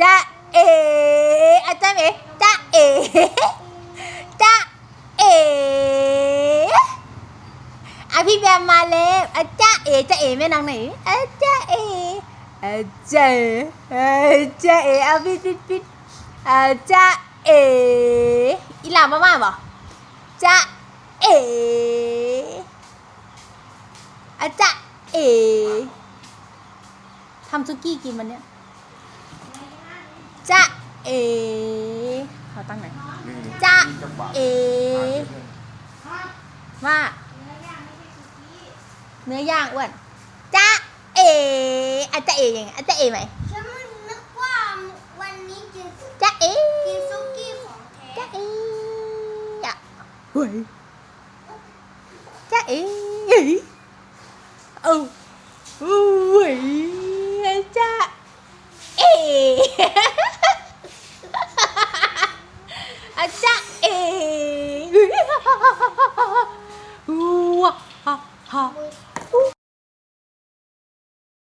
จ้าเออาจารย์เอจ้าเอจ้าเออะพี่แบมมาเลยวอาจารย์เอจ้าเอแม่นางไหนอาจารย์เออาจารย์อาจารย์เอเอาพี่ปิดปิดอาจารย์เออีหลามามาบ่จ้าเออาจารย์เอทำซุกี้กินมันเนี่ย จ้าเอเขาตั้งไหนจ๊ะเอ๋ว่า เนื้อย่างอ้วนจ้าเออาจจะเอยังไงอาจจะเอไหมฉันนึกว่าวันนี้กินจ้าเอกินซุกี้ของแท้จ้าเออะเฮ้ยจ้าเอเฮ้ยเอ้าเฮ้ยจ้าเอ 아싸 에이